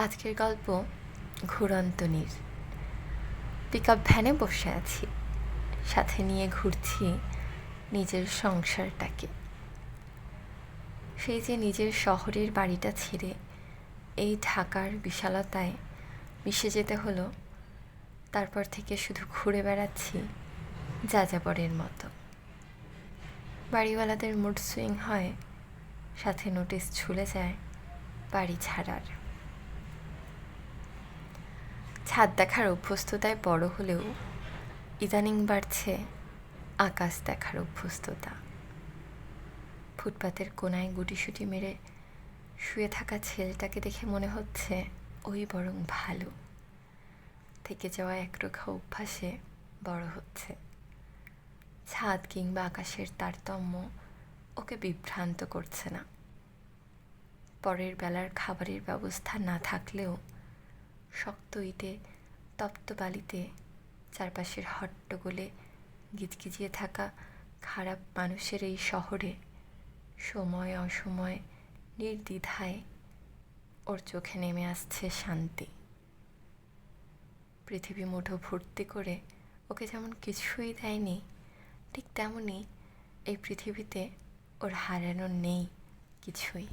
আজকের গল্প ঘুরন্তনির pick up ভ্যানে বসে আছি। সাথে নিয়ে ঘুরছি নিজের সংসারটাকে। সেই যে নিজের শহরের বাড়িটা ছেড়ে এই ঢাকার বিশালতায় মিশে যেতে হলো, তারপর থেকে শুধু ঘুরে বেড়াচ্ছি যাযাবরের মতো। বাড়িওয়ালাদের মুড সুইং হয়, সাথে নোটিশ ছুলে যায় বাড়ি ছাড়ার। ছাদ দেখার অভ্যস্ততায় বড় হলেও ইদানিং বাড়ছে আকাশ দেখার অভ্যস্ততা। ফুটপাতের কোনায় গুটিসুটি মেরে শুয়ে থাকা ছেলেটাকে দেখে মনে হচ্ছে ওই বরং ভালো। থেকে যাওয়া একরোখা অভ্যাসে বড় হচ্ছে। ছাদ কিংবা আকাশের তারতম্য ওকে বিভ্রান্ত করছে না। পরের বেলার খাবারের ব্যবস্থা না থাকলেও শক্ত ইটে তপ্ত বালিতে চারপাশের হট্টগোলে গিজগিজিয়ে থাকা খারাপ মানুষের এই শহরে সময় অসময় নির্দ্বিধায় ওর চোখে নেমে আসছে শান্তি। পৃথিবী মুঠো ভর্তি করে ওকে যেমন কিছুই দেয়নি, ঠিক তেমনই এই পৃথিবীতে ওর হারানোর নেই কিছুই।